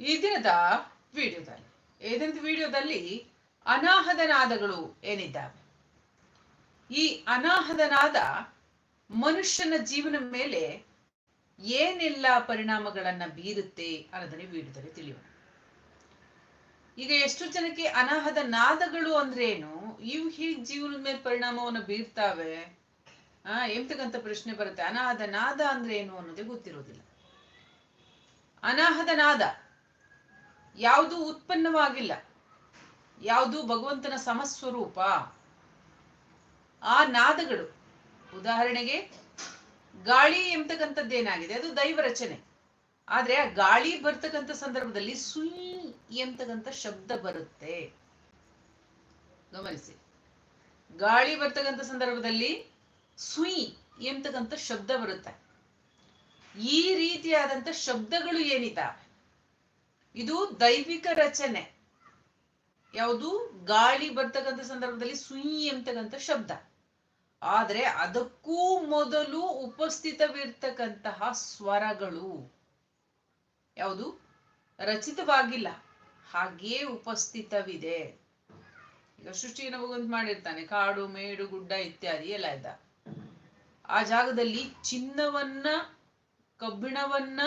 ಈ ದಿನದ ವಿಡಿಯೋದಲ್ಲಿ ಈ ದಿನದ ವಿಡಿಯೋದಲ್ಲಿ ಅನಾಹದ ನಾದಗಳು ಏನಿದ್ದಾವೆ? ಈ ಅನಾಹದ ನಾದ ಮನುಷ್ಯನ ಜೀವನ ಮೇಲೆ ಏನೆಲ್ಲ ಪರಿಣಾಮಗಳನ್ನ ಬೀರುತ್ತೆ ಅನ್ನೋದನ್ನ ವಿಡಿಯೋದಲ್ಲಿ ತಿಳಿಯೋಣ. ಈಗ ಎಷ್ಟು ಜನಕ್ಕೆ ಅನಾಹದ ನಾದಗಳು ಅಂದ್ರೆ ಏನು ಇವು ಹೀಗೆ ಜೀವನದ ಮೇಲೆ ಪರಿಣಾಮವನ್ನು ಬೀರ್ತಾವೆ. ಆ ಎಂತಕ್ಕಂತ ಪ್ರಶ್ನೆ ಬರುತ್ತೆ? ಅನಾಹದ ನಾದ ಅಂದ್ರೆ ಏನು ಅನ್ನೋದೇ ಗೊತ್ತಿರೋದಿಲ್ಲ. ಅನಾಹದ ನಾದ ಯಾವುದು ಉತ್ಪನ್ನವಾಗಿಲ್ಲ. ಯಾವುದು ಭಗವಂತನ ಸಮಸ್ವರೂಪ. ಆ ನಾದಗಳು. ಉದಾಹರಣೆಗೆ, ಗಾಳಿ ಎಂಬತಕ್ಕಂಥದ್ದೇನಾಗಿದೆ. ಅದು ದೈವ ರಚನೆ. ಆದ್ರೆ ಆ ಗಾಳಿ ಬರ್ತಕ್ಕಂಥ ಸಂದರ್ಭದಲ್ಲಿ ಸುಯಿ ಎಂಬತಕ್ಕಂಥ ಶಬ್ದ ಬರುತ್ತೆ. ಗಮನಿಸಿ. ಗಾಳಿ ಬರ್ತಕ್ಕಂಥ ಸಂದರ್ಭದಲ್ಲಿ ಸುಯಿ ಎಂಬತಕ್ಕಂಥ ಶಬ್ದ ಬರುತ್ತೆ. ಈ ರೀತಿಯಾದಂಥ ಶಬ್ದಗಳು ಏನಿದ್ದಾವೆ ಇದು ದೈವಿಕ ರಚನೆ. ಯಾವುದು? ಗಾಳಿ ಬರ್ತಕ್ಕಂಥ ಸಂದರ್ಭದಲ್ಲಿ ಸುಯಿ ಅಂತಕ್ಕಂಥ ಶಬ್ದ. ಆದ್ರೆ ಅದಕ್ಕೂ ಮೊದಲು ಉಪಸ್ಥಿತವಿರ್ತಕ್ಕಂತಹ ಸ್ವರಗಳು. ಯಾವುದು? ರಚಿತವಾಗಿಲ್ಲ. ಹಾಗೆಯೇ ಉಪಸ್ಥಿತವಿದೆ. ಈಗ ಸೃಷ್ಟಿಯನ್ನು ಭಗವಂತ ಮಾಡಿರ್ತಾನೆ. ಕಾಡು, ಮೇಡು, ಗುಡ್ಡ ಇತ್ಯಾದಿ ಎಲ್ಲ ಇದ್ದ. ಆ ಜಾಗದಲ್ಲಿ ಚಿನ್ನವನ್ನ, ಕಬ್ಬಿಣವನ್ನ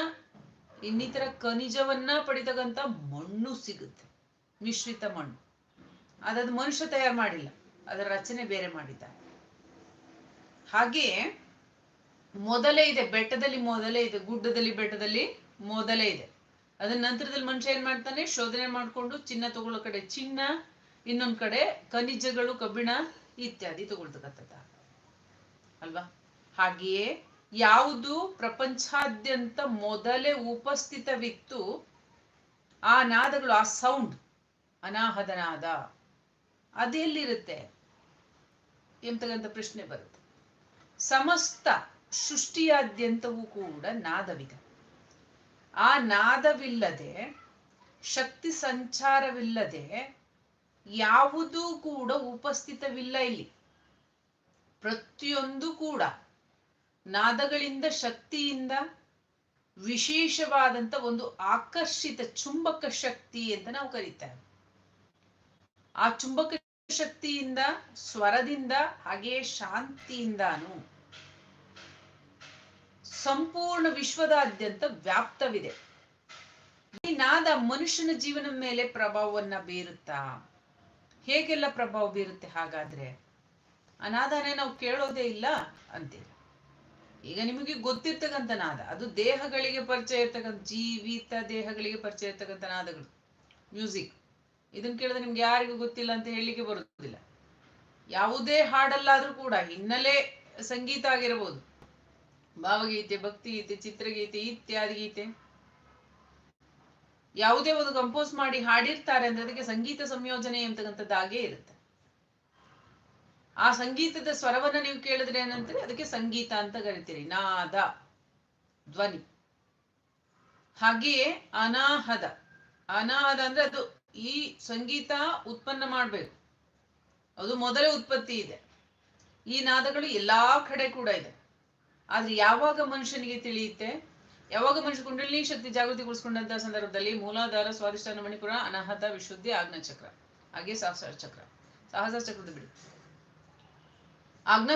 ಇನ್ನಿತರ ಖನಿಜವನ್ನ ಪಡಿತಕ್ಕಂತ ಮಣ್ಣು ಸಿಗುತ್ತೆ. ಮಿಶ್ರಿತ ಮಣ್ಣು. ಅದದು ಮನುಷ್ಯ ತಯಾರು ಮಾಡಿಲ್ಲ. ಅದರ ರಚನೆ ಬೇರೆ ಮಾಡಿದ್ದಾರೆ. ಹಾಗೆಯೇ ಮೊದಲೇ ಇದೆ. ಬೆಟ್ಟದಲ್ಲಿ ಮೊದಲೇ ಇದೆ. ಗುಡ್ಡದಲ್ಲಿ, ಬೆಟ್ಟದಲ್ಲಿ ಮೊದಲೇ ಇದೆ. ಅದರ ನಂತರದಲ್ಲಿ ಮನುಷ್ಯ ಏನ್ ಮಾಡ್ತಾನೆ? ಶೋಧನೆ ಮಾಡ್ಕೊಂಡು ಚಿನ್ನ ತಗೊಳ್ಳೋ ಕಡೆ ಚಿನ್ನ, ಇನ್ನೊಂದ್ ಕಡೆ ಖನಿಜಗಳು, ಕಬ್ಬಿಣ ಇತ್ಯಾದಿ ತಗೊಳ್ತಕ್ಕಂಥದ್ದ. ಅಲ್ವಾ? ಹಾಗೆಯೇ ಯಾವುದು ಪ್ರಪಂಚಾದ್ಯಂತ ಮೊದಲೇ ಉಪಸ್ಥಿತವಿತ್ತು? ಆ ನಾದಗಳು, ಆ ಸೌಂಡ್ ಅನಾಹದ ನಾದ ಅದೆಲ್ಲಿರುತ್ತೆ ಎಂತಕ್ಕಂಥ ಪ್ರಶ್ನೆ ಬರುತ್ತೆ. ಸಮಸ್ತ ಸೃಷ್ಟಿಯಾದ್ಯಂತವೂ ಕೂಡ ನಾದವಿದೆ. ಆ ನಾದವಿಲ್ಲದೆ, ಶಕ್ತಿ ಸಂಚಾರವಿಲ್ಲದೆ ಯಾವುದೂ ಕೂಡ ಉಪಸ್ಥಿತವಿಲ್ಲ ಇಲ್ಲಿ. ಪ್ರತಿಯೊಂದು ಕೂಡ ನಾದಗಳಿಂದ ಶಕ್ತಿಯಿಂದ ವಿಶೇಷವಾದಂತ ಒಂದು ಆಕರ್ಷಿತ ಚುಂಬಕ ಶಕ್ತಿ ಅಂತ ನಾವು ಕರೀತೇವೆ. ಆ ಚುಂಬಕ ಶಕ್ತಿಯಿಂದ, ಸ್ವರದಿಂದ ಹಾಗೆಯೇ ಶಾಂತಿಯಿಂದಾನು ಸಂಪೂರ್ಣ ವಿಶ್ವದಾದ್ಯಂತ ವ್ಯಾಪ್ತವಿದೆ. ಈ ನಾದ ಮನುಷ್ಯನ ಜೀವನ ಮೇಲೆ ಪ್ರಭಾವವನ್ನ ಬೀರುತ್ತಾ? ಹೇಗೆಲ್ಲ ಪ್ರಭಾವ ಬೀರುತ್ತೆ ಹಾಗಾದ್ರೆ? ಅನಾದನೆ ನಾವು ಕೇಳೋದೇ ಇಲ್ಲ ಅಂತೀರ? ಈಗ ನಿಮಗೆ ಗೊತ್ತಿರ್ತಕ್ಕಂಥ ನಾದ ಅದು ದೇಹಗಳಿಗೆ ಪರಿಚಯ ಇರ್ತಕ್ಕಂಥ, ಜೀವಿತ ದೇಹಗಳಿಗೆ ಪರಿಚಯ ಇರ್ತಕ್ಕಂಥ ನಾದಗಳು ಮ್ಯೂಸಿಕ್ ಇದನ್ನ ಕೇಳಿದ್ರೆ ನಿಮ್ಗೆ ಯಾರಿಗೂ ಗೊತ್ತಿಲ್ಲ ಅಂತ ಹೇಳಲಿಕ್ಕೆ ಬರುವುದಿಲ್ಲ ಯಾವುದೇ ಹಾಡಲ್ಲಾದ್ರೂ ಕೂಡ ಹಿನ್ನೆಲೆ ಸಂಗೀತ ಆಗಿರಬಹುದು ಭಾವಗೀತೆ, ಭಕ್ತಿಗೀತೆ, ಚಿತ್ರಗೀತೆ, ಇತ್ಯಾದಿ ಗೀತೆ. ಯಾವುದೇ ಒಂದು ಕಂಪೋಸ್ ಮಾಡಿ ಹಾಡಿರ್ತಾರೆ ಅಂದ್ರೆ ಅದಕ್ಕೆ ಸಂಗೀತ ಸಂಯೋಜನೆ ಅಂತಕ್ಕಂಥದ್ದು ಹಾಗೇ ಇರುತ್ತೆ. ಆ ಸಂಗೀತದ ಸ್ವರವನ್ನ ನೀವು ಕೇಳಿದ್ರೆ ಏನಂತಾರೆ? ಅದಕ್ಕೆ ಸಂಗೀತ ಅಂತ ಕರಿತೀರಿ. ನಾದ, ಧ್ವನಿ. ಹಾಗೆಯೇ ಅನಾಹದ. ಅನಾಹದ ಅಂದ್ರೆ ಅದು ಈ ಸಂಗೀತ ಉತ್ಪನ್ನ ಮಾಡ್ಬೇಕು. ಅದು ಮೊದಲೇ ಉತ್ಪತ್ತಿ ಇದೆ. ಈ ನಾದಗಳು ಎಲ್ಲಾ ಕಡೆ ಕೂಡ ಇದೆ. ಆದ್ರೆ ಯಾವಾಗ ಮನುಷ್ಯನಿಗೆ ತಿಳಿಯುತ್ತೆ? ಯಾವಾಗ ಮನುಷ್ಯ ಕುಂಡಲಿನಿ ಶಕ್ತಿ ಜಾಗೃತಿಗೊಳಿಸ್ಕೊಂಡಂತ ಸಂದರ್ಭದಲ್ಲಿ ಮೂಲಾಧಾರ ಸ್ವಾದಿಷ್ಠಾನ ಮಣಿಪುರ, ಅನಾಹತ, ವಿಶುದ್ಧಿ ಆಗ್ನ ಚಕ್ರ ಹಾಗೆ ಸಹಸ್ರ ಚಕ್ರ. ಸಹಸ್ರ ಚಕ್ರದ ಬಿಡು.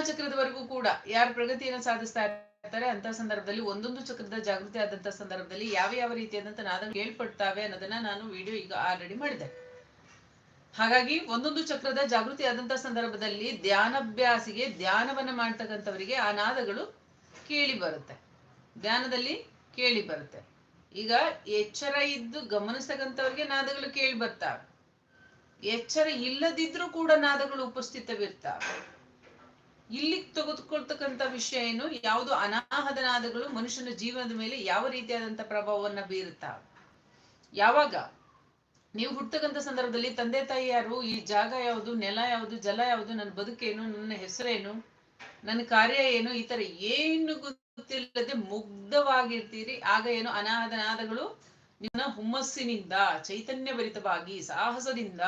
ಚಕ್ರದವರೆಗೂ ಕೂಡ ಯಾರು ಪ್ರಗತಿಯನ್ನು ಸಾಧಿಸ್ತಾ ಇರ್ತಾರೆ ಅಂತ ಸಂದರ್ಭದಲ್ಲಿ, ಒಂದೊಂದು ಚಕ್ರದ ಜಾಗೃತಿ ಆದಂತ ಸಂದರ್ಭದಲ್ಲಿ ಯಾವ ಯಾವ ರೀತಿಯಾದಂತ ನಾದಗಳು ಕೇಳ್ಪಡ್ತಾವೆ ಅನ್ನೋದನ್ನ ನಾನು ವಿಡಿಯೋ ಈಗ ಆಲ್ರೆಡಿ ಮಾಡಿದೆ. ಹಾಗಾಗಿ ಒಂದೊಂದು ಚಕ್ರದ ಜಾಗೃತಿ ಆದಂತ ಸಂದರ್ಭದಲ್ಲಿ ಧ್ಯಾನಭ್ಯಾಸಿಗೆ ಧ್ಯಾನವನ್ನ ಮಾಡ್ತಕ್ಕಂಥವರಿಗೆ ಆ ನಾದಗಳು ಕೇಳಿ ಬರುತ್ತೆ. ಧ್ಯಾನದಲ್ಲಿ ಕೇಳಿ ಬರುತ್ತೆ. ಈಗ ಎಚ್ಚರ ಇದ್ದು ಗಮನಿಸ್ತಕ್ಕಂಥವ್ರಿಗೆ ನಾದಗಳು ಕೇಳಿ ಬರ್ತಾವೆ. ಎಚ್ಚರ ಇಲ್ಲದಿದ್ರೂ ಕೂಡ ನಾದಗಳು ಉಪಸ್ಥಿತವಿರ್ತಾವೆ. ಇಲ್ಲಿ ತೆಗೆದುಕೊಳ್ತಕ್ಕಂತ ವಿಷಯ ಏನು? ಯಾವುದು ಅನಾಹದನಾದಗಳು ಮನುಷ್ಯನ ಜೀವನದ ಮೇಲೆ ಯಾವ ರೀತಿಯಾದಂತ ಪ್ರಭಾವವನ್ನ ಬೀರುತ್ತಾ? ಯಾವಾಗ? ನೀವು ಹುಟ್ಟಕಂತ ಸಂದರ್ಭದಲ್ಲಿ ತಂದೆ ತಾಯಿ ಯಾರು? ಈ ಜಾಗ ಯಾವುದು? ನೆಲ ಯಾವುದು? ಜಲ ಯಾವುದು? ನನ್ನ ಬದುಕೇನು? ನನ್ನ ಹೆಸರೇನು? ನನ್ನ ಕಾರ್ಯ ಏನು? ಈ ತರ ಏನು ಗೊತ್ತಿಲ್ಲದೆ ಮುಗ್ಧವಾಗಿರ್ತೀರಿ. ಆಗ ಏನು ಅನಾಹದನಾದಗಳು ನಿನ್ನ ಹುಮ್ಮಸ್ಸಿನಿಂದ, ಚೈತನ್ಯಭರಿತವಾಗಿ, ಸಾಹಸದಿಂದ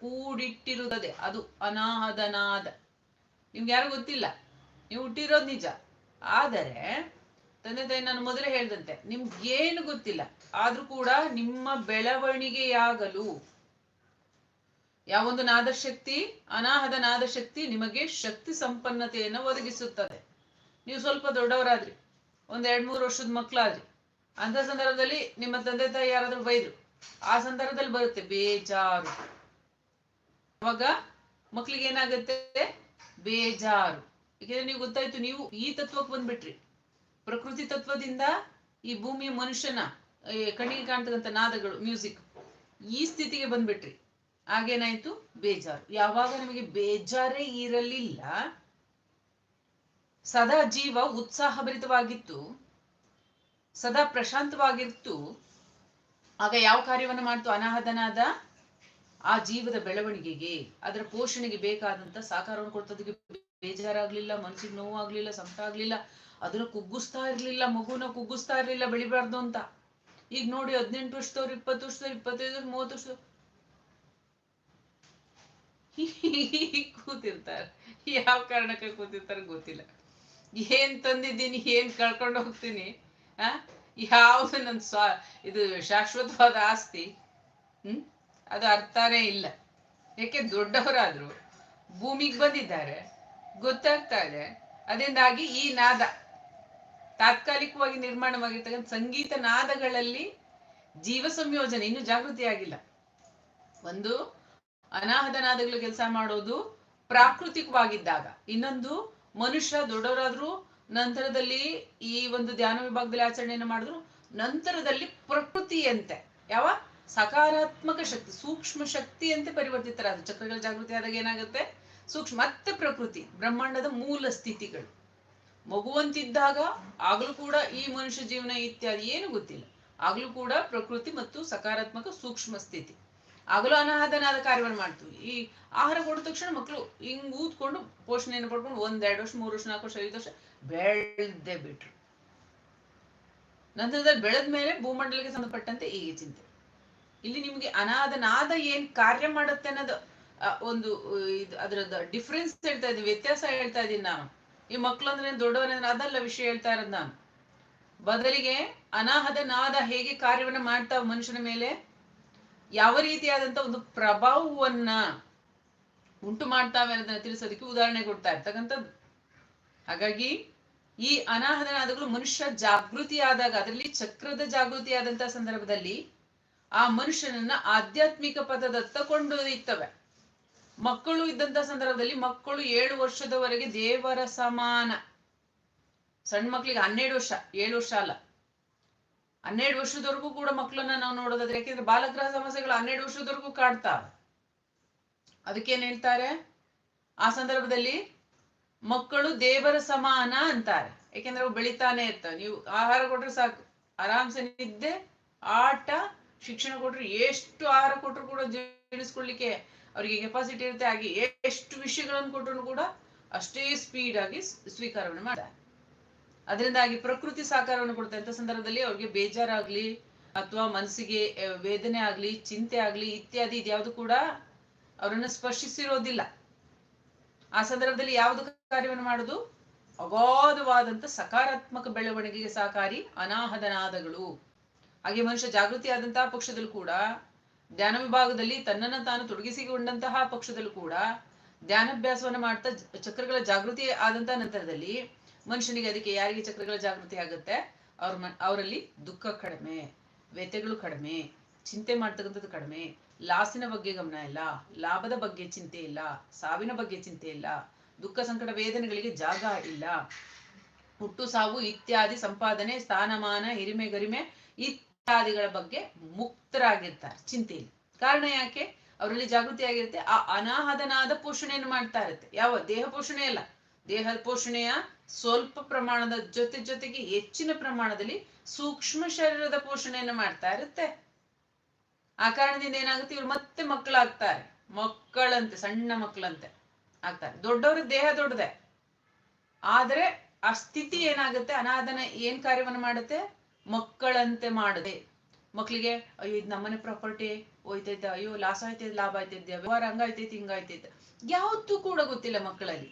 ಕೂಡಿಟ್ಟಿರುತ್ತದೆ. ಅದು ಅನಾಹದ ನಾದ ನಿಮ್ಗೆ ಯಾರು ಗೊತ್ತಿಲ್ಲ. ನೀವು ಹುಟ್ಟಿರೋದು ನಿಜ. ಆದರೆ, ತಂದೆ ತಾಯಿ ನಾನು ಮೊದಲೇ ಹೇಳ್ದಂತೆ ನಿಮ್ಗೆ ಏನು ಗೊತ್ತಿಲ್ಲ. ಆದ್ರೂ ಕೂಡ ನಿಮ್ಮ ಬೆಳವಣಿಗೆಯಾಗಲು ಯಾವೊಂದು ನಾದಶಕ್ತಿ ಅನಾಹದ ನಾದಶಕ್ತಿ ನಿಮಗೆ ಶಕ್ತಿ ಸಂಪನ್ನತೆಯನ್ನು ಒದಗಿಸುತ್ತದೆ. ನೀವು ಸ್ವಲ್ಪ ದೊಡ್ಡವರಾದ್ರಿ, ಒಂದ್ ಎರಡ್ ಮೂರು ವರ್ಷದ ಮಕ್ಕಳಾದ್ರಿ ಅಂತ ಸಂದರ್ಭದಲ್ಲಿ ನಿಮ್ಮ ತಂದೆ ತಾಯಿ ಯಾರಾದ್ರೂ ಬೈದ್ರು, ಆ ಸಂದರ್ಭದಲ್ಲಿ ಬರುತ್ತೆ ಬೇಜಾರು. ಅವಾಗ ಮಕ್ಳಿಗೆ ಏನಾಗುತ್ತೆ ಬೇಜಾರು. ಯಾಕೆಂದ್ರೆ ನೀವು ಗೊತ್ತಾಯ್ತು, ನೀವು ಈ ತತ್ವಕ್ಕೆ ಬಂದ್ಬಿಟ್ರಿ. ಪ್ರಕೃತಿ ತತ್ವದಿಂದ ಈ ಭೂಮಿಯ ಮನುಷ್ಯನ ಕಣ್ಣಿಗೆ ಕಾಣ್ತಕ್ಕಂಥ ನಾದಗಳು, ಮ್ಯೂಸಿಕ್, ಈ ಸ್ಥಿತಿಗೆ ಬಂದ್ಬಿಟ್ರಿ. ಆಗೇನಾಯ್ತು ಬೇಜಾರು. ಯಾವಾಗ ನಿಮಗೆ ಬೇಜಾರೇ ಇರಲಿಲ್ಲ, ಸದಾ ಜೀವ ಉತ್ಸಾಹಭರಿತವಾಗಿತ್ತು, ಸದಾ ಪ್ರಶಾಂತವಾಗಿತ್ತು. ಆಗ ಯಾವ ಕಾರ್ಯವನ್ನು ಮಾಡ್ತು? ಅನಾಹದನಾದ ಆ ಜೀವದ ಬೆಳವಣಿಗೆಗೆ, ಅದರ ಪೋಷಣೆಗೆ ಬೇಕಾದಂತ ಸಾಕಾರವನ್ನು ಕೊಡ್ತದಕ್ಕೆ ಬೇಜಾರಾಗ್ಲಿಲ್ಲ, ಮನ್ಸಿಗೆ ನೋವಾಗ್ಲಿಲ್ಲ ಸಂಕಟ ಆಗ್ಲಿಲ್ಲ ಅದನ್ನ ಕುಗ್ಗಿಸ್ತಾ ಇರ್ಲಿಲ್ಲ, ಮಗುನ ಕುಗ್ಗಿಸ್ತಾ ಇರ್ಲಿಲ್ಲ, ಬೆಳಿಬಾರ್ದು ಅಂತ. ಈಗ ನೋಡಿ ಹದಿನೆಂಟು ವರ್ಷದವ್ರು, ಇಪ್ಪತ್ತು ವರ್ಷದವ್ರು, ಇಪ್ಪತ್ತೈದು ಮೂವತ್ತು ವರ್ಷ. ಕೂತಿರ್ತಾರೆ. ಯಾವ ಕಾರಣಕ್ಕೆ ಕೂತಿರ್ತಾರೆ ಗೊತ್ತಿಲ್ಲ. ಏನ್ ತಂದಿದ್ದೀನಿ, ಏನ್ ಕಳ್ಕೊಂಡು ಹೋಗ್ತೀನಿ, ಆ? ಯಾವ್ದು ನನ್ ಸ್ವ, ಇದು ಶಾಶ್ವತವಾದ ಆಸ್ತಿ? ಹ್ಮ್? ಅದು ಅರ್ಥನೇ ಇಲ್ಲ. ಯಾಕೆ ದೊಡ್ಡವರಾದ್ರು ಭೂಮಿಗೆ ಬಂದಿದ್ದಾರೆ, ಗೊತ್ತಾಗ್ತಾ ಇದೆ. ಅದರಿಂದಾಗಿ ಈ ನಾದ ತಾತ್ಕಾಲಿಕವಾಗಿ ನಿರ್ಮಾಣವಾಗಿರ್ತಕ್ಕಂಥ ಸಂಗೀತ ನಾದಗಳಲ್ಲಿ ಜೀವ ಸಂಯೋಜನೆ ಇನ್ನೂ ಜಾಗೃತಿ ಆಗಿಲ್ಲ ಒಂದು ಅನಾಹದ ನಾದಗಳು ಕೆಲಸ ಮಾಡೋದು ಪ್ರಾಕೃತಿಕವಾಗಿದ್ದಾಗ, ಇನ್ನೊಂದು ಮನುಷ್ಯ ದೊಡ್ಡವರಾದ್ರೂ ನಂತರದಲ್ಲಿ ಈ ಒಂದು ಧ್ಯಾನ ವಿಭಾಗದಲ್ಲಿ ಆಚರಣೆಯನ್ನು ಮಾಡಿದ್ರು ನಂತರದಲ್ಲಿ ಪ್ರಕೃತಿಯಂತೆ. ಯಾವ? ಸಕಾರಾತ್ಮಕ ಶಕ್ತಿ, ಸೂಕ್ಷ್ಮ ಶಕ್ತಿ ಅಂತ ಪರಿವರ್ತಿತರಾದ ಚಕ್ರಗಳ ಜಾಗೃತಿ ಆದಾಗ ಏನಾಗುತ್ತೆ? ಸೂಕ್ಷ್ಮ, ಮತ್ತೆ ಪ್ರಕೃತಿ, ಬ್ರಹ್ಮಾಂಡದ ಮೂಲ ಸ್ಥಿತಿಗಳು. ಮಗುವಂತಿದ್ದಾಗ ಆಗಲೂ ಕೂಡ ಈ ಮನುಷ್ಯ ಜೀವನ ಇತ್ಯಾದಿ ಏನು ಗೊತ್ತಿಲ್ಲ. ಆಗ್ಲೂ ಕೂಡ ಪ್ರಕೃತಿ ಮತ್ತು ಸಕಾರಾತ್ಮಕ ಸೂಕ್ಷ್ಮ ಸ್ಥಿತಿ. ಆಗಲೂ ಅನಾಹತನಾದ ಕಾರ್ಯವನ್ನು ಮಾಡ್ತೀವಿ. ಈ ಆಹಾರ ಕೊಟ್ಟ ತಕ್ಷಣ ಮಕ್ಕಳು ಹಿಂಗ್ ಊದ್ಕೊಂಡು ಪೋಷಣೆಯನ್ನು ಪಡ್ಕೊಂಡು ಒಂದೆರಡು ವರ್ಷ, ಮೂರು ವರ್ಷ, ನಾಲ್ಕು ವರ್ಷ, ಐದು ವರ್ಷ ಬೆಳ್ದೆ ಬಿಟ್ರು. ನಂತರದಲ್ಲಿ ಬೆಳೆದ ಮೇಲೆ ಭೂಮಂಡಲಕ್ಕೆ ಸಂಬಂಧಪಟ್ಟಂತೆ ಈಗ ಚಿಂತೆ. ಇಲ್ಲಿ ನಿಮ್ಗೆ ಅನಾದನಾದ ಏನ್ ಕಾರ್ಯ ಮಾಡುತ್ತೆ ಅನ್ನೋದು ಒಂದು ಇದು ಅದರದ ಡಿಫ್ರೆನ್ಸ್ ಹೇಳ್ತಾ ಇದ್ದೀನಿ ವ್ಯತ್ಯಾಸ ಹೇಳ್ತಾ ಇದ್ದೀನಿ ನಾನು. ಈ ಮಕ್ಳು ಅಂದ್ರೆ ಅದಲ್ಲ ವಿಷಯ ಹೇಳ್ತಾ ಇರೋದು ನಾನು. ಬದಲಿಗೆ ಅನಾಹದ ನಾದ ಹೇಗೆ ಕಾರ್ಯವನ್ನ ಮಾಡ್ತಾವ ಮನುಷ್ಯನ ಮೇಲೆ? ಯಾವ ರೀತಿಯಾದಂತ ಒಂದು ಪ್ರಭಾವವನ್ನ ಉಂಟು ಮಾಡ್ತಾವೆ ಅನ್ನೋದನ್ನ ತಿಳಿಸೋದಕ್ಕೆ ಉದಾಹರಣೆ ಕೊಡ್ತಾ ಇರ್ತಕ್ಕಂಥದ್ದು. ಹಾಗಾಗಿ ಈ ಅನಾಹದ ನಾದಗಳು ಮನುಷ್ಯ ಜಾಗೃತಿ ಆದಾಗ ಅದರಲ್ಲಿ ಚಕ್ರದ ಜಾಗೃತಿ ಆದಂತ ಸಂದರ್ಭದಲ್ಲಿ ಆ ಮನುಷ್ಯನನ್ನ ಆಧ್ಯಾತ್ಮಿಕ ಪದದತ್ತ ಕೊಂಡೊಯ್ತವೆ ಮಕ್ಕಳು ಇದ್ದಂತ ಸಂದರ್ಭದಲ್ಲಿ ಮಕ್ಕಳು ಏಳು ವರ್ಷದವರೆಗೆ ದೇವರ ಸಮಾನ. ಸಣ್ಣ ಮಕ್ಳಿಗೆ ಹನ್ನೆರಡು ವರ್ಷ, ಏಳು ವರ್ಷ ಅಲ್ಲ. ಹನ್ನೆರಡು ವರ್ಷದವರೆಗೂ ಕೂಡ ಮಕ್ಕಳನ್ನ ನಾವು ನೋಡೋದಾದ್ರೆ, ಯಾಕೆಂದ್ರೆ ಬಾಲಗ್ರಹ ಸಮಸ್ಯೆಗಳು ಹನ್ನೆರಡು ವರ್ಷದವರೆಗೂ ಕಾಡ್ತಾವೆ ಅದಕ್ಕೇನ್ ಹೇಳ್ತಾರೆ? ಆ ಸಂದರ್ಭದಲ್ಲಿ ಮಕ್ಕಳು ದೇವರ ಸಮಾನ ಅಂತಾರೆ. ಯಾಕೆಂದ್ರೆ ಅವು ಬೆಳಿತಾನೆ ಇರ್ತವೆ. ನೀವು ಆಹಾರ ಕೊಟ್ರೆ ಸಾಕು. ಆರಾಮ್ಸೆ ನಿದ್ದೆ, ಆಟ ಶಿಕ್ಷಣ ಕೊಟ್ರೆ ಎಷ್ಟು ಆಹಾರ ಕೊಟ್ಟರು ಕೂಡ ಜೀರ್ಣಿಸ್ಕೊಳ್ಳಿಕ್ಕೆ ಅವರಿಗೆ ಕೆಪಾಸಿಟಿ ಇರುತ್ತೆ. ಹಾಗೆ ಎಷ್ಟು ವಿಷಯಗಳನ್ನು ಕೊಟ್ಟರು ಕೂಡ ಅಷ್ಟೇ ಸ್ಪೀಡ್ ಆಗಿ ಸ್ವೀಕಾರವನ್ನು ಮಾಡ್ತಾರೆ. ಅದರಿಂದಾಗಿ ಪ್ರಕೃತಿ ಸಹಕಾರವನ್ನು ಕೊಡ್ತಾ ಅಂತ ಸಂದರ್ಭದಲ್ಲಿ ಅವ್ರಿಗೆ ಬೇಜಾರಾಗ್ಲಿ ಅಥವಾ ಮನಸ್ಸಿಗೆ ವೇದನೆ ಆಗ್ಲಿ, ಚಿಂತೆ ಆಗ್ಲಿ ಇತ್ಯಾದಿ ಇದ್ಯಾವುದು ಕೂಡ ಅವರನ್ನು ಸ್ಪರ್ಶಿಸಿರೋದಿಲ್ಲ. ಆ ಸಂದರ್ಭದಲ್ಲಿ ಯಾವುದು ಕಾರ್ಯವನ್ನು ಮಾಡುದು? ಅಗಾಧವಾದಂತ ಸಕಾರಾತ್ಮಕ ಬೆಳವಣಿಗೆಗೆ ಸಹಕಾರಿ ಅನಾಹದ ನಾದಗಳು ಹಾಗೆ ಮನುಷ್ಯ ಜಾಗೃತಿ ಆದಂತಹ ಪಕ್ಷದಲ್ಲೂ ಕೂಡ ಧ್ಯಾನ ವಿಭಾಗದಲ್ಲಿ ತನ್ನನ್ನ ತಾನು ತೊಡಗಿಸಿಕೊಂಡಂತಹ ಪಕ್ಷದಲ್ಲೂ ಕೂಡ ಧ್ಯಾನಾಭ್ಯಾಸವನ್ನು ಮಾಡ್ತಾ ಚಕ್ರಗಳ ಜಾಗೃತಿ ಆದಂತಹ ನಂತರದಲ್ಲಿ ಮನುಷ್ಯನಿಗೆ ಅದಕ್ಕೆ ಯಾರಿಗೆ ಚಕ್ರಗಳ ಜಾಗೃತಿ ಆಗುತ್ತೆ? ಅವ್ರ ಅವರಲ್ಲಿ ದುಃಖ ಕಡಿಮೆ, ವ್ಯಥೆಗಳು ಕಡಿಮೆ, ಚಿಂತೆ ಮಾಡ್ತಕ್ಕಂಥದ್ದು ಕಡಿಮೆ, ಲಾಸಿನ ಬಗ್ಗೆ ಗಮನ ಇಲ್ಲ, ಲಾಭದ ಬಗ್ಗೆ ಚಿಂತೆ ಇಲ್ಲ, ಸಾವಿನ ಬಗ್ಗೆ ಚಿಂತೆ ಇಲ್ಲ, ದುಃಖ ಸಂಕಟ ವೇದನೆಗಳಿಗೆ ಜಾಗ ಇಲ್ಲ. ಹುಟ್ಟು, ಸಾವು ಇತ್ಯಾದಿ ಸಂಪಾದನೆ ಸ್ಥಾನಮಾನ ಹಿರಿಮೆ, ಗರಿಮೆ ಇತ್ಯಾದಿಗಳ ಬಗ್ಗೆ ಮುಕ್ತರಾಗಿರ್ತಾರೆ ಚಿಂತೆ ಕಾರಣ ಯಾಕೆ? ಅವರಲ್ಲಿ ಜಾಗೃತಿ ಆಗಿರುತ್ತೆ, ಆ ಅನಾಹದನಾದ ಪೋಷಣೆಯನ್ನು ಮಾಡ್ತಾ ಇರುತ್ತೆ. ಯಾವ? ದೇಹ ಪೋಷಣೆ ಅಲ್ಲ. ದೇಹದ ಪೋಷಣೆಯ ಸ್ವಲ್ಪ ಪ್ರಮಾಣದ ಜೊತೆ ಜೊತೆಗೆ ಹೆಚ್ಚಿನ ಪ್ರಮಾಣದಲ್ಲಿ ಸೂಕ್ಷ್ಮ ಶರೀರದ ಪೋಷಣೆಯನ್ನು ಮಾಡ್ತಾ ಇರುತ್ತೆ. ಆ ಕಾರಣದಿಂದ ಏನಾಗುತ್ತೆ? ಇವ್ರು ಮತ್ತೆ ಮಕ್ಕಳಾಗ್ತಾರೆ. ಮಕ್ಕಳಂತೆ, ಸಣ್ಣ ಮಕ್ಕಳಂತೆ ಆಗ್ತಾರೆ. ದೊಡ್ಡವ್ರ ದೇಹ ದೊಡ್ಡದೆ. ಆದ್ರೆ ಆ ಸ್ಥಿತಿ ಏನಾಗುತ್ತೆ? ಅನಾದನ ಏನ್ ಕಾರ್ಯವನ್ನು ಮಾಡುತ್ತೆ? ಮಕ್ಕಳಂತೆ ಮಾಡದೆ ಮಕ್ಕಳಿಗೆ ಅಯ್ಯೋ, ಇದು ನಮ್ಮನೆ ಪ್ರಾಪರ್ಟಿ ಹೋಯ್ತೈತೆ, ಅಯ್ಯೋ, ಲಾಸ್ ಆಯ್ತೈತೆ, ಲಾಭ ಆಯ್ತೈತೆ ವ್ಯವಹಾರ ಹಂಗಾಯ್ತೈತೆ ಹಿಂಗಾಯ್ತೈತೆ ಯಾವತ್ತೂ ಕೂಡ ಗೊತ್ತಿಲ್ಲ ಮಕ್ಕಳಲ್ಲಿ.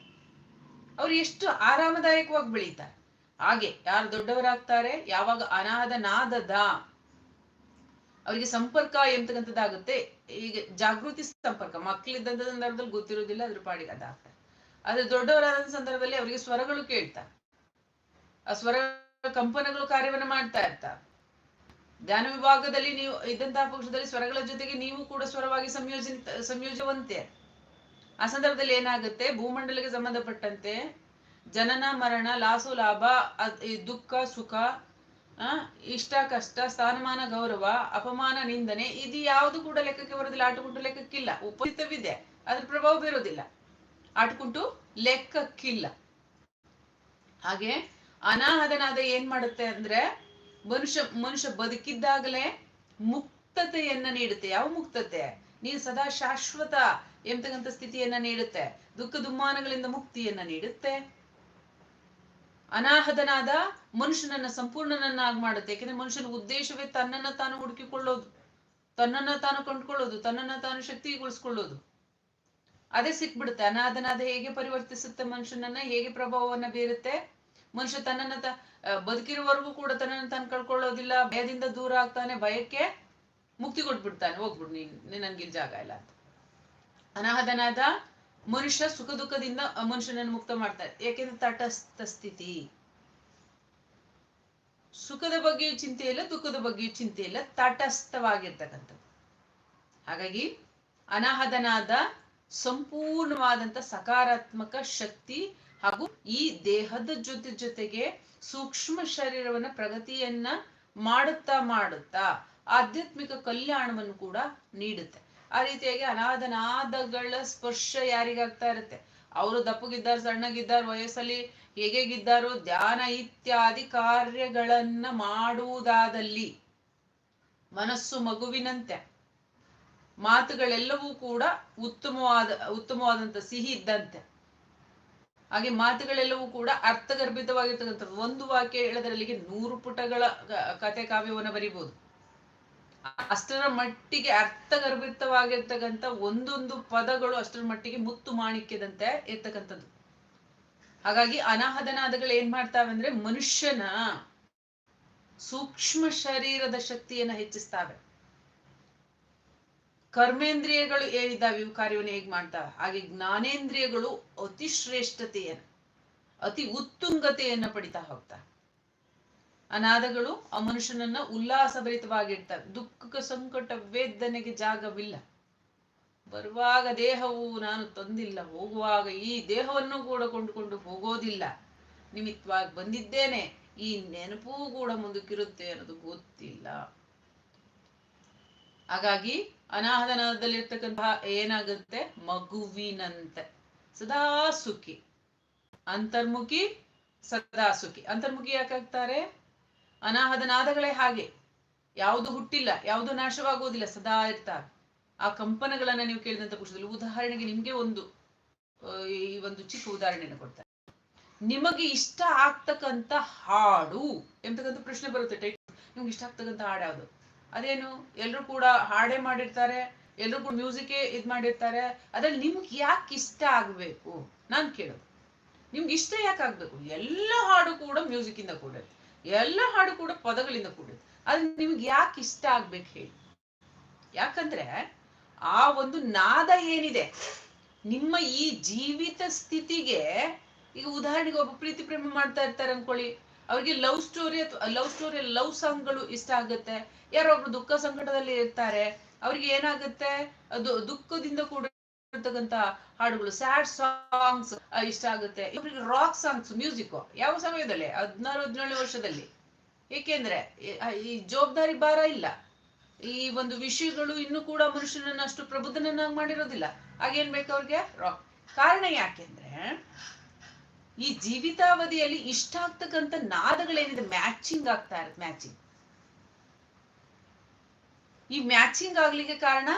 ಅವ್ರು ಎಷ್ಟು ಆರಾಮದಾಯಕವಾಗಿ ಬೆಳೀತಾರೆ. ಹಾಗೆ ಯಾರು ದೊಡ್ಡವರಾಗ್ತಾರೆ, ಯಾವಾಗ ಅನಾದ ನಾದದ ಅವರಿಗೆ ಸಂಪರ್ಕ ಎಂತಕ್ಕಂಥದ್ದಾಗುತ್ತೆ, ಈಗ ಜಾಗೃತಿ ಸಂಪರ್ಕ. ಮಕ್ಕಳಿದ್ದಂಥ ಸಂದರ್ಭದಲ್ಲಿ ಗೊತ್ತಿರೋದಿಲ್ಲ, ಅದ್ರ ಪಾಡಿಗೆ ಅದಾಗ್ತಾರೆ. ಆದ್ರೆ ದೊಡ್ಡವರಾದ ಸಂದರ್ಭದಲ್ಲಿ ಅವರಿಗೆ ಸ್ವರಗಳು ಕೇಳ್ತಾರೆ. ಆ ಸ್ವರ ಕಂಪನಗಳು ಕಾರ್ಯವನ್ನ ಮಾಡ್ತಾ ಇರ್ತಾರೆ. ಧ್ಯಾನ ವಿಭಾಗದಲ್ಲಿ ನೀವು ಇದ್ದಂತಹ ಪಕ್ಷದಲ್ಲಿ ಸ್ವರಗಳ ಜೊತೆಗೆ ನೀವು ಕೂಡ ಸ್ವರವಾಗಿ ಸಂಯೋಜಿತ ಸಂಯೋಜವಂತೆ. ಆ ಸಂದರ್ಭದಲ್ಲಿ ಏನಾಗುತ್ತೆ? ಭೂಮಂಡಲಕ್ಕೆ ಸಂಬಂಧಪಟ್ಟಂತೆ ಜನನ, ಮರಣ, ಲಾಸು, ಲಾಭ ದುಃಖ, ಸುಖ ಇಷ್ಟ, ಕಷ್ಟ, ಸ್ಥಾನಮಾನ, ಗೌರವ, ಅಪಮಾನ, ನಿಂದನೆ, ಇದು ಯಾವುದು ಕೂಡ ಲೆಕ್ಕಕ್ಕೆ ಬರೋದಿಲ್ಲ ಆಟುಕುಂಟು ಲೆಕ್ಕಕ್ಕಿಲ್ಲ. ಉಪಯುಕ್ತವಿದೆ ಅದ್ರ ಪ್ರಭಾವ ಬೀರೋದಿಲ್ಲ ಆಟುಕುಂಟು ಲೆಕ್ಕಕ್ಕಿಲ್ಲ. ಹಾಗೆ ಅನಾಹದನಾದ ಏನ್ ಮಾಡುತ್ತೆ ಅಂದ್ರೆ ಮನುಷ್ಯ ಮನುಷ್ಯ ಬದುಕಿದ್ದಾಗಲೇ ಮುಕ್ತತೆಯನ್ನ ನೀಡುತ್ತೆ. ಯಾವ ಮುಕ್ತತೆ? ನೀನು ಸದಾ ಶಾಶ್ವತ ಎಂತಕ್ಕಂಥ ಸ್ಥಿತಿಯನ್ನ ನೀಡುತ್ತೆ. ದುಃಖ ದುಮ್ಮಾನಗಳಿಂದ ಮುಕ್ತಿಯನ್ನ ನೀಡುತ್ತೆ. ಅನಾಹದನಾದ ಮನುಷ್ಯನನ್ನ ಸಂಪೂರ್ಣನನ್ನಾಗಿ ಮಾಡುತ್ತೆ. ಯಾಕಂದ್ರೆ ಮನುಷ್ಯನ ಉದ್ದೇಶವೇ ತನ್ನನ್ನ ತಾನು ಹುಡುಕಿಕೊಳ್ಳೋದು. ತನ್ನನ್ನ ತಾನು ಕಂಡುಕೊಳ್ಳೋದು. ತನ್ನನ್ನ ತಾನು ಶಕ್ತಿಗೊಳಿಸ್ಕೊಳ್ಳೋದು. ಅದೇ ಸಿಕ್ಬಿಡುತ್ತೆ. ಅನಾಥನಾದ ಹೇಗೆ ಪರಿವರ್ತಿಸುತ್ತೆ ಮನುಷ್ಯನನ್ನ? ಹೇಗೆ ಪ್ರಭಾವವನ್ನ ಬೀರುತ್ತೆ? ಮನುಷ್ಯ ತನ್ನನ್ನ ತ ಆ, ಬದುಕಿರುವವರೆಗೂ ಕೂಡ ತನ್ನನ್ನು ತಾನು ಕಳ್ಕೊಳ್ಳೋದಿಲ್ಲ ಭಯದಿಂದ ದೂರ ಆಗ್ತಾನೆ ಭಯಕ್ಕೆ ಮುಕ್ತಿ ಕೊಟ್ಬಿಡ್ತಾನೆ. ಹೋಗ್ಬಿಡು ನೀನ್ ನನ್ಗಿಲ್ ಜಾಗ ಇಲ್ಲ ಅಂತ. ಮನುಷ್ಯ ಸುಖ ದುಃಖದಿಂದ ಮನುಷ್ಯನನ್ನು ಮುಕ್ತ ಮಾಡ್ತಾರೆ ಏಕೆಂದ್ರೆ ತಟಸ್ಥ ಸ್ಥಿತಿ. ಸುಖದ ಬಗ್ಗೆಯೂ ಚಿಂತೆ ಇಲ್ಲ ದುಃಖದ ಬಗ್ಗೆಯೂ ಚಿಂತೆ ಇಲ್ಲ ತಟಸ್ಥವಾಗಿರ್ತಕ್ಕಂಥದ್ದು. ಹಾಗಾಗಿ ಅನಾಹದನಾದ ಸಂಪೂರ್ಣವಾದಂತ ಸಕಾರಾತ್ಮಕ ಶಕ್ತಿ ಹಾಗೂ ಈ ದೇಹದ ಜೊತೆ ಜೊತೆಗೆ ಸೂಕ್ಷ್ಮ ಶರೀರವನ್ನ ಪ್ರಗತಿಯನ್ನ ಮಾಡುತ್ತಾ ಮಾಡುತ್ತಾ ಆಧ್ಯಾತ್ಮಿಕ ಕಲ್ಯಾಣವನ್ನು ಕೂಡ ನೀಡುತ್ತೆ. ಆ ರೀತಿಯಾಗಿ ಅನಾಧನಾದಗಳ ಸ್ಪರ್ಶ ಯಾರಿಗಾಗ್ತಾ ಇರುತ್ತೆ? ಅವರು ದಪ್ಪಗಿದ್ದಾರೆ, ಸಣ್ಣಗಿದ್ದಾರೆ, ವಯಸ್ಸಲ್ಲಿ ಹೇಗೆಗಿದ್ದಾರೋ ಧ್ಯಾನ ಇತ್ಯಾದಿ ಕಾರ್ಯಗಳನ್ನ ಮಾಡುವುದಾದಲ್ಲಿ ಮನಸ್ಸು ಮಗುವಿನಂತೆ. ಮಾತುಗಳೆಲ್ಲವೂ ಕೂಡ ಉತ್ತಮವಾದ, ಉತ್ತಮವಾದಂತ ಸಿಹಿ ಇದ್ದಂತೆ. ಹಾಗೆ ಮಾತುಗಳೆಲ್ಲವೂ ಕೂಡ ಅರ್ಥಗರ್ಭಿತವಾಗಿರ್ತಕ್ಕಂಥದ್ದು. ಒಂದು ವಾಕ್ಯ ಹೇಳೋದ್ರಲ್ಲಿಗೆ ನೂರು ಪುಟಗಳ ಕತೆ ಕಾವ್ಯವನ್ನ ಬರಿಬಹುದು ಅಷ್ಟರ ಮಟ್ಟಿಗೆ ಅರ್ಥಗರ್ಭಿತವಾಗಿರ್ತಕ್ಕಂಥ ಒಂದೊಂದು ಪದಗಳು ಅಷ್ಟರ ಮಟ್ಟಿಗೆ ಮುತ್ತು ಮಾಣಿಕ್ಯದಂತೆ ಇರ್ತಕ್ಕಂಥದ್ದು. ಹಾಗಾಗಿ ಅನಾಹದನಾದಗಳು ಏನ್ ಮಾಡ್ತಾವೆ ಅಂದ್ರೆ ಮನುಷ್ಯನ ಸೂಕ್ಷ್ಮ ಶರೀರದ ಶಕ್ತಿಯನ್ನ ಹೆಚ್ಚಿಸ್ತಾವೆ. ಕರ್ಮೇಂದ್ರಿಯಗಳು ಏನಿದ್ದಾವೆ, ಇವು ಕಾರ್ಯವನ್ನು ಹೇಗ್ ಮಾಡ್ತಾವೆ ಹಾಗೆ ಜ್ಞಾನೇಂದ್ರಿಯಗಳು ಅತಿ ಶ್ರೇಷ್ಠತೆಯನ್ನು, ಅತಿ ಉತ್ತುಂಗತೆಯನ್ನು ಪಡಿತಾ ಹೋಗ್ತಾ. ಅನಾದಗಳು ಆ ಮನುಷ್ಯನನ್ನ ಉಲ್ಲಾಸಭರಿತವಾಗಿರ್ತವೆ ದುಃಖ ಸಂಕಟ, ವೇದನೆಗೆ ಜಾಗವಿಲ್ಲ. ಬರುವಾಗ ದೇಹವು ನಾನು ತಂದಿಲ್ಲ, ಹೋಗುವಾಗ ಈ ದೇಹವನ್ನು ಕೂಡ ಕೊಂಡುಕೊಂಡು ಹೋಗೋದಿಲ್ಲ. ನಿಮಿತ್ತವಾಗಿ ಬಂದಿದ್ದೇನೆ, ಈ ನೆನಪೂ ಕೂಡ ಮುಂದಕ್ಕಿರುತ್ತೆ ಅನ್ನೋದು ಗೊತ್ತಿಲ್ಲ. ಹಾಗಾಗಿ ಅನಾಹದನದಲ್ಲಿರ್ತಕ್ಕಂತಹ ಏನಾಗುತ್ತೆ? ಮಗುವಿನಂತೆ. ಸದಾ ಸುಖಿ ಅಂತರ್ಮುಖಿ ಸದಾ ಸುಖಿ ಅಂತರ್ಮುಖಿ ಯಾಕಾಗ್ತಾರೆ? ಅನಾಹತನಾದಗಳೇ ಹಾಗೆ. ಯಾವುದು ಹುಟ್ಟಿಲ್ಲ, ಯಾವುದು ನಾಶವಾಗುವುದಿಲ್ಲ, ಸದಾ ಇರ್ತಾರೆ. ಆ ಕಂಪನಗಳನ್ನ ನೀವು ಕೇಳಿದಂತ ಪುರುಷದಲ್ಲಿ ಉದಾಹರಣೆಗೆ ನಿಮ್ಗೆ ಒಂದು ಈ ಒಂದು ಚಿಕ್ಕ ಉದಾಹರಣೆಯನ್ನು ಕೊಡ್ತಾರೆ ನಿಮಗೆ ಇಷ್ಟ ಆಗ್ತಕ್ಕಂತ ಹಾಡು ಎಂತಕ್ಕಂಥ ಪ್ರಶ್ನೆ ಬರುತ್ತೆ. ಟೈಟ್ ನಿಮ್ಗೆ ಇಷ್ಟ ಆಗ್ತಕ್ಕಂಥ ಹಾಡು ಯಾವುದು? ಅದೇನು ಎಲ್ಲರೂ ಕೂಡ ಹಾಡೇ ಮಾಡಿರ್ತಾರೆ ಎಲ್ಲರೂ ಕೂಡ ಮ್ಯೂಸಿಕೇ ಇದ್ ಮಾಡಿರ್ತಾರೆ. ಅದ್ರಲ್ಲಿ ನಿಮ್ಗೆ ಯಾಕೆ ಇಷ್ಟ ಆಗ್ಬೇಕು? ನಾನ್ ಕೇಳೋದು. ನಿಮ್ಗೆ ಇಷ್ಟ ಯಾಕೆ ಆಗ್ಬೇಕು? ಎಲ್ಲ ಹಾಡು ಕೂಡ ಮ್ಯೂಸಿಕ್ ಇಂದ ಕೂಡಿರುತ್ತೆ ಎಲ್ಲ ಹಾಡು ಕೂಡ ಪದಗಳಿಂದ ಕೂಡಿರುತ್ತೆ ಅದು ನಿಮ್ಗೆ ಯಾಕೆ ಇಷ್ಟ ಆಗ್ಬೇಕು ಹೇಳಿ? ಯಾಕಂದ್ರೆ, ಆ ಒಂದು ನಾದ ಏನಿದೆ? ನಿಮ್ಮ ಈ ಜೀವಿತ ಸ್ಥಿತಿಗೆ, ಈಗ ಉದಾಹರಣೆಗೆ ಒಬ್ಬ ಪ್ರೀತಿ ಪ್ರೇಮ ಮಾಡ್ತಾ ಇರ್ತಾರೆ ಅನ್ಕೊಳ್ಳಿ. ಅವ್ರಿಗೆ ಲವ್ ಸ್ಟೋರಿ ಅಥವಾ ಲವ್ ಸ್ಟೋರಿ ಲವ್ ಸಾಂಗ್ಗಳು ಇಷ್ಟ ಆಗುತ್ತೆ. ಯಾರೋ ಒಬ್ರು ದುಃಖ ಸಂಕಟದಲ್ಲಿ ಇರ್ತಾರೆ. ಅವ್ರಿಗೆ ಏನಾಗುತ್ತೆ? ಅದು ದುಃಖದಿಂದ ಕೂಡ ಹಾಡುಗಳು ಸ್ಯಾಡ್ ಸಾಂಗ್ಸ್ ಇಷ್ಟ ಆಗುತ್ತೆ. ಇವ್ರಿಗೆ ರಾಕ್ ಸಾಂಗ್ಸ್ ಮ್ಯೂಸಿಕ್ ಯಾವ ಸಮಯದಲ್ಲಿ? ಹದಿನಾರು, ಹದಿನೇಳು ವರ್ಷದಲ್ಲಿ. ಏಕೆಂದ್ರೆ, ಈ- ಈ ಜವಾಬ್ದಾರಿ ಭಾರ ಇಲ್ಲ. ಈ ಒಂದು ವಿಷಯಗಳು ಇನ್ನೂ ಕೂಡ ಮನುಷ್ಯನನ್ನ ಅಷ್ಟು ಪ್ರಬುದ್ಧನನ್ನಾಗಿ ಮಾಡಿರೋದಿಲ್ಲ. ಆಗೇನ್ ಬೇಕು ಅವ್ರಿಗೆ? ರಾಕ್ ಕಾರಣ ಯಾಕೆಂದ್ರೆ ಈ ಜೀವಿತಾವಧಿಯಲ್ಲಿ ಇಷ್ಟ ಆಗ್ತಕ್ಕಂಥ ನಾದಗಳೇನಿದೆ? ಮ್ಯಾಚಿಂಗ್ ಆಗ್ತಾ ಇರುತ್ತೆ ಮ್ಯಾಚಿಂಗ್ ಈ ಮ್ಯಾಚಿಂಗ್ ಆಗ್ಲಿಕ್ಕೆ ಕಾರಣ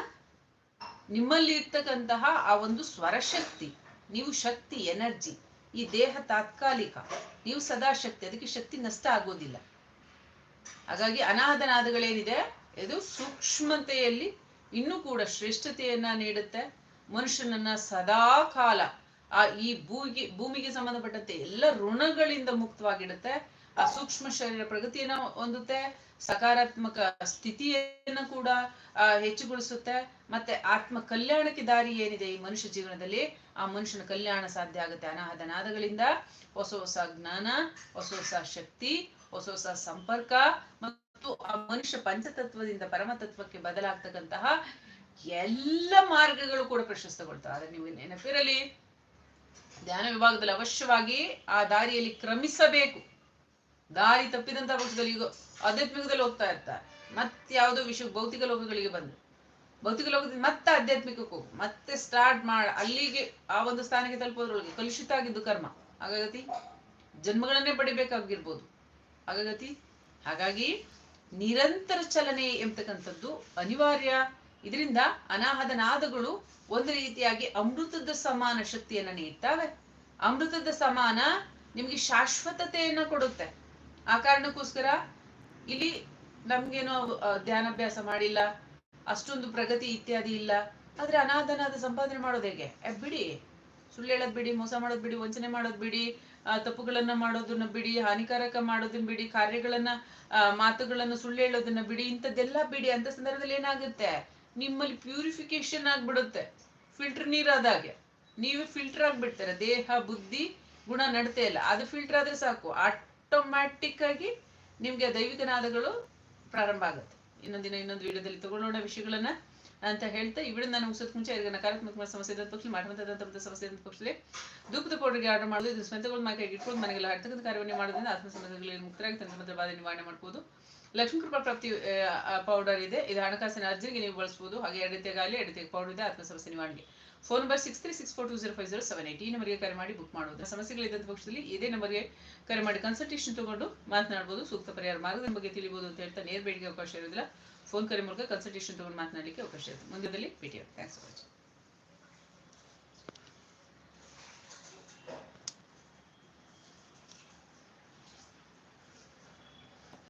ನಿಮ್ಮಲ್ಲಿ ಇರ್ತಕ್ಕಂತಹ ಆ ಒಂದು ಸ್ವರಶಕ್ತಿ, ನೀವು ಶಕ್ತಿ, ಎನರ್ಜಿ, ಈ ದೇಹ ತಾತ್ಕಾಲಿಕ, ನೀವು ಸದಾ ಶಕ್ತಿ ಅದಕ್ಕೆ ಶಕ್ತಿ ನಷ್ಟ ಆಗೋದಿಲ್ಲ. ಹಾಗಾಗಿ ಅನಾಹದನಾದಗಳೇನಿದೆ ಇದು ಸೂಕ್ಷ್ಮತೆಯಲ್ಲಿ ಇನ್ನೂ ಕೂಡ ಶ್ರೇಷ್ಠತೆಯನ್ನ ನೀಡುತ್ತೆ. ಮನುಷ್ಯನನ್ನ ಸದಾ ಕಾಲ ಆ ಈ ಭೂಮಿಗೆ ಭೂಮಿಗೆ ಸಂಬಂಧಪಟ್ಟಂತೆ ಎಲ್ಲ ಋಣಗಳಿಂದ ಮುಕ್ತವಾಗಿಡುತ್ತೆ. ಆ ಸೂಕ್ಷ್ಮ ಶರೀರ ಪ್ರಗತಿಯನ್ನ ಹೊಂದುತ್ತೆ. ಸಕಾರಾತ್ಮಕ ಸ್ಥಿತಿಯನ್ನ ಕೂಡ ಹೆಚ್ಚುಗೊಳಿಸುತ್ತೆ. ಮತ್ತೆ ಆತ್ಮ ಕಲ್ಯಾಣಕ್ಕೆ ದಾರಿ ಏನಿದೆ ಈ ಮನುಷ್ಯ ಜೀವನದಲ್ಲಿ? ಆ ಮನುಷ್ಯನ ಕಲ್ಯಾಣ ಸಾಧ್ಯ ಆಗುತ್ತೆ. ಅನಾಹದ ನಾದಗಳಿಂದ. ಹೊಸ ಹೊಸ ಜ್ಞಾನ, ಹೊಸ ಹೊಸ ಶಕ್ತಿ, ಹೊಸ ಹೊಸ ಸಂಪರ್ಕ ಮತ್ತು ಆ ಮನುಷ್ಯ ಪಂಚತತ್ವದಿಂದ ಪರಮತತ್ವಕ್ಕೆ ಬದಲಾಗ್ತಕ್ಕಂತಹ ಎಲ್ಲ ಮಾರ್ಗಗಳು ಕೂಡ ಪ್ರಶಸ್ತಗೊಳ್ತಾರೆ ಆದ್ರೆ ನೀವು ನೆನಪಿರಲಿ ಧ್ಯಾನ ವಿಭಾಗದಲ್ಲಿ ಅವಶ್ಯವಾಗಿ ಆ ದಾರಿಯಲ್ಲಿ ಕ್ರಮಿಸಬೇಕು. ದಾರಿ ತಪ್ಪಿದಂತ ಪಕ್ಷದಲ್ಲಿ ಈಗ ಆಧ್ಯಾತ್ಮಿಕದಲ್ಲಿ ಹೋಗ್ತಾ ಇರ್ತಾರೆ. ಮತ್ತೆ ಯಾವುದೋ ವಿಷಯ ಭೌತಿಕ ಲೋಕಗಳಿಗೆ ಬಂದು ಭೌತಿಕ ಲೋಕದಿಂದ ಮತ್ತೆ ಆಧ್ಯಾತ್ಮಿಕಕ್ಕೆ ಮತ್ತೆ ಸ್ಟಾರ್ಟ್ ಮಾಡ. ಅಲ್ಲಿಗೆ ಆ ಒಂದು ಸ್ಥಾನಕ್ಕೆ ತಲುಪೋದ್ರೊಳಗೆ ಕಲುಷಿತ ಆಗಿದ್ದು ಕರ್ಮ. ಹಾಗಾಗತಿ? ಜನ್ಮಗಳನ್ನೇ ಪಡಿಬೇಕಾಗಿರ್ಬೋದು. ಹಾಗಾಗತಿ? ಹಾಗಾಗಿ ನಿರಂತರ ಚಲನೆ ಎಂಬತಕ್ಕಂಥದ್ದು ಅನಿವಾರ್ಯ. ಇದರಿಂದ ಅನಾಹದ ನಾದಗಳು ಒಂದು ರೀತಿಯಾಗಿ ಅಮೃತದ ಸಮಾನ ಶಕ್ತಿಯನ್ನ ನೀಡ್ತವೆ. ಅಮೃತದ ಸಮಾನ ನಿಮಗೆ ಶಾಶ್ವತತೆಯನ್ನ ಕೊಡುತ್ತೆ. ಆ ಕಾರಣಕ್ಕೋಸ್ಕರ ಇಲ್ಲಿ ನಮ್ಗೇನೋ ಧ್ಯಾನಾಭ್ಯಾಸ ಮಾಡಿಲ್ಲ, ಅಷ್ಟೊಂದು ಪ್ರಗತಿ ಇತ್ಯಾದಿ ಇಲ್ಲ. ಆದ್ರೆ ಅನಾಥನಾದ ಸಂಪಾದನೆ ಮಾಡೋದು ಹೇಗೆ? ಬಿಡಿ. ಸುಳ್ಳು ಹೇಳೋದ್ ಬಿಡಿ, ಮೋಸ ಮಾಡೋದ್ ಬಿಡಿ, ವಂಚನೆ ಮಾಡೋದ್ ಬಿಡಿ ತಪ್ಪುಗಳನ್ನ ಮಾಡೋದನ್ನ ಬಿಡಿ, ಹಾನಿಕಾರಕ ಮಾಡೋದನ್ನ ಬಿಡಿ, ಕಾರ್ಯಗಳನ್ನ ಮಾತುಗಳನ್ನ ಸುಳ್ಳು ಹೇಳೋದನ್ನ ಬಿಡಿ, ಇಂಥದ್ದೆಲ್ಲ ಬಿಡಿ. ಅಂತ ಸಂದರ್ಭದಲ್ಲಿ ಏನಾಗುತ್ತೆ? ನಿಮ್ಮಲ್ಲಿ ಪ್ಯೂರಿಫಿಕೇಶನ್ ಆಗ್ಬಿಡುತ್ತೆ. ಫಿಲ್ಟರ್ ನೀರಾದಾಗೆ ನೀವು ಫಿಲ್ಟರ್ ಆಗ್ಬಿಡ್ತಾರೆ. ದೇಹ, ಬುದ್ಧಿ, ಗುಣ ನಡತೆ ಇಲ್ಲ ಅದು ಫಿಲ್ಟರ್ ಆದ್ರೆ ಸಾಕು. ಆಟೋಮ್ಯಾಟಿಕ್ ಆಗಿ ನಿಮ್ಗೆ ದೈವಿಕ ನಾದಗಳು ಪ್ರಾರಂಭ ಆಗುತ್ತೆ. ಇನ್ನೊಂದಿನ ಇನ್ನೊಂದು ವಿಡಿಯೋದಲ್ಲಿ ತಗೊಳ್ಳೋಣ ವಿಷಯಗಳನ್ನ ಅಂತ ಹೇಳ್ತಾ ಇವಳು ನಾನು ಮುಗಿಸೋದ್ ಮುಂಚೆ ಯಾರಿಗ ನಕಾರಾತ್ಮಕ ಸಮಸ್ಯೆ ಇದ್ದ ಪಕ್ಷ ಮಾಡುವಂತಹ ಸಮಸ್ಯೆ ಇದ್ದ ಪಕ್ಷದಲ್ಲಿ. ಧೂಪದ ಪೌಡರ್ಗೆ ಆರ್ಡರ್ ಮಾಡೋದು ಇದು ಸ್ವಂತಗಳು ಮೈ ಇಟ್ಕೊಂಡು ಮನೆಗೆಲ್ಲ ಹಾಡ್ತಕ್ಕಂಥ ಕಾರ್ಯವನ್ನು ಮಾಡೋದ್ರಿಂದ ಆತ್ಮ ಸಮಸ್ಯೆಗಳಲ್ಲಿ ಮುಕ್ತರಾಗಿ ತಂತ್ರ ಮಂತ್ರ ಬಾಧೆ ನಿವಾರಣೆ ಮಾಡ್ಬೋದು. ಲಕ್ಷ್ಮೀ ಕೃಪಾ ಪ್ರಾಪ್ತಿ ಪೌಡರ್ ಇದೆ. ಇದು ಹಣಕಾಸಿನ ಅರ್ಜಿಗೆ ನೀವು ಬಳಸಬಹುದು ಹಾಗೆ ಎಡತೆ ಗಾಲಿ ಎಡತೆ ಪೌಡರ್ ಇದೆ ಆತ್ಮ ಸಮಸ್ಯೆ ನಿವಾರಣೆಗೆ phone number six three six four two zero five zero seven eight ಈ ನಂಬರ್ಗೆ ಕರೆ ಮಾಡಿ ಬುಕ್ ಮಾಡುವುದು. ಸಮಸ್ಯೆಗಳಿದ್ದ ಪಕ್ಷದಲ್ಲಿ ಇದೇ ನಂಬರ್ಗೆ ಕರೆ ಮಾಡಿ ಕನ್ಸಲ್ಟೇಷನ್ ತಗೊಂಡು ಮಾತನಾಡಬಹುದು ಸೂಕ್ತ ಪರಿಹಾರ ಮಾರ್ಗದ ಬಗ್ಗೆ ತಿಳಿಬಹುದು ಅಂತ ಹೇಳ್ತಾ, ನೇರ ಬೇಡಿಕೆ ಅವಕಾಶ ಇರೋದಿಲ್ಲ. ಫೋನ್ ಕರೆ ಮೂಲಕ ಕನ್ಸಲ್ಟೇಷನ್ ತಗೊಂಡು ಮಾತನಾಡಲಿಕ್ಕೆ ಅವಕಾಶ ಇರುತ್ತೆ. ಮುಂದಿನಲ್ಲಿ ಭೇಟಿಯಾಗುತ್ತೆ ಥ್ಯಾಂಕ್ಸ್ ಫಾರ್ ವಾಚಿಂಗ್